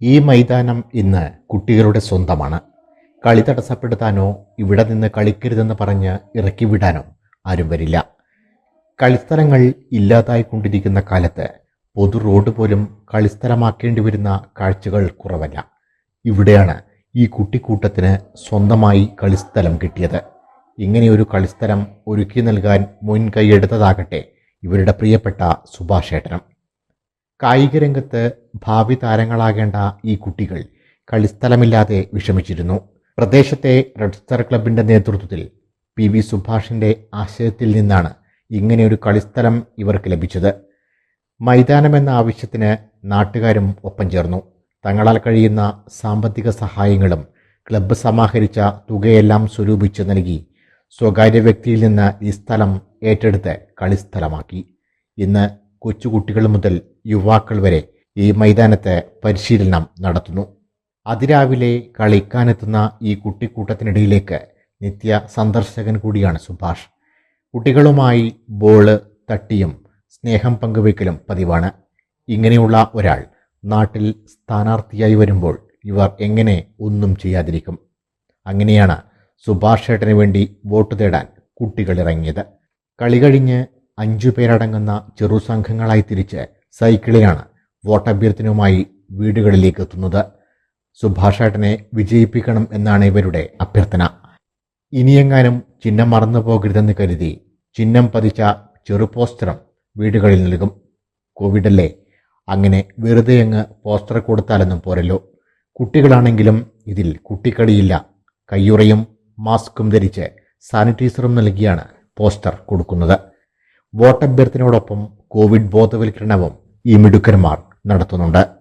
ഈ മൈതാനം ഇന്ന് കുട്ടികളുടെ സ്വന്തമാണ്. കളി തടസ്സപ്പെടുത്താനോ ഇവിടെ നിന്ന് കളിക്കരുതെന്ന് പറഞ്ഞ് ഇറക്കി വിടാനോ ആരും വരില്ല. കളിസ്ഥലങ്ങൾ ഇല്ലാതായിക്കൊണ്ടിരിക്കുന്ന കാലത്ത് പൊതു റോഡ് പോലും കളിസ്ഥലമാക്കേണ്ടി വരുന്ന കാഴ്ചകൾ കുറവല്ല. ഇവിടെയാണ് ഈ കുട്ടിക്കൂട്ടത്തിന് സ്വന്തമായി കളിസ്ഥലം കിട്ടിയത്. ഇങ്ങനെയൊരു കളിസ്ഥലം ഒരുക്കി നൽകാൻ മുൻകൈയെടുത്തതാകട്ടെ ഇവരുടെ പ്രിയപ്പെട്ട സുഭാഷേട്ടനം. കായിക രംഗത്ത് ഭാവി താരങ്ങളാകേണ്ട ഈ കുട്ടികൾ കളിസ്ഥലമില്ലാതെ വിഷമിച്ചിരുന്നു. പ്രദേശത്തെ റെഡ് സ്റ്റാർ ക്ലബിന്റെ നേതൃത്വത്തിൽ പി വി സുഭാഷിന്റെ ആശയത്തിൽ നിന്നാണ് ഇങ്ങനെയൊരു കളിസ്ഥലം ഇവർക്ക് ലഭിച്ചത്. മൈതാനം എന്ന ആവശ്യത്തിന് നാട്ടുകാരും ഒപ്പം ചേർന്നു. തങ്ങളാൽ കഴിയുന്ന സാമ്പത്തിക സഹായങ്ങളും ക്ലബ്ബ് സമാഹരിച്ച തുകയെല്ലാം സ്വരൂപിച്ച് നൽകി സ്വകാര്യ വ്യക്തിയിൽ നിന്ന് ഈ സ്ഥലം ഏറ്റെടുത്ത് കളിസ്ഥലമാക്കി. ഇന്ന് കൊച്ചുകുട്ടികൾ മുതൽ യുവാക്കൾ വരെ ഈ മൈതാനത്ത് പരിശീലനം നടത്തുന്നു. അതിരാവിലെ കളിക്കാനെത്തുന്ന ഈ കുട്ടിക്കൂട്ടത്തിനിടയിലേക്ക് നിത്യ സന്ദർശകൻ കൂടിയാണ് സുഭാഷ്. കുട്ടികളുമായി ബോൾ തട്ടിയും സ്നേഹം പങ്കുവയ്ക്കലും പതിവാണ്. ഇങ്ങനെയുള്ള ഒരാൾ നാട്ടിൽ സ്ഥാനാർത്ഥിയായി വരുമ്പോൾ ഇവർ എങ്ങനെ ഒന്നും ചെയ്യാതിരിക്കും? അങ്ങനെയാണ് സുഭാഷ് ചേട്ടന് വേണ്ടി വോട്ട് തേടാൻ കുട്ടികൾ ഇറങ്ങിയത്. കളി കഴിഞ്ഞ് അഞ്ചു പേരടങ്ങുന്ന ചെറു സംഘങ്ങളായി തിരിച്ച് സൈക്കിളിലാണ് വോട്ടഭ്യർത്ഥനവുമായി വീടുകളിലേക്ക് എത്തുന്നത്. സുഭാഷേട്ടനെ വിജയിപ്പിക്കണം എന്നാണ് ഇവരുടെ അഭ്യർത്ഥന. ഇനിയെങ്ങാനും ചിഹ്നം മറന്നു പോകരുതെന്ന് കരുതി ചിഹ്നം പതിച്ച ചെറു പോസ്റ്ററും വീടുകളിൽ നൽകും. കോവിഡല്ലേ? അങ്ങനെ വെറുതെ അങ്ങ് പോസ്റ്റർ കൊടുത്താലൊന്നും പോരല്ലോ. കുട്ടികളാണെങ്കിലും ഇതിൽ കുട്ടിക്കളിയില്ല. കയ്യുറയും മാസ്കും ധരിച്ച് സാനിറ്റൈസറും നൽകിയാണ് പോസ്റ്റർ കൊടുക്കുന്നത്. വോട്ടഭ്യർത്ഥനയോടൊപ്പം കോവിഡ് ബോധവൽക്കരണവും ഈ മിടുക്കന്മാർ നടത്തുന്നുണ്ട്.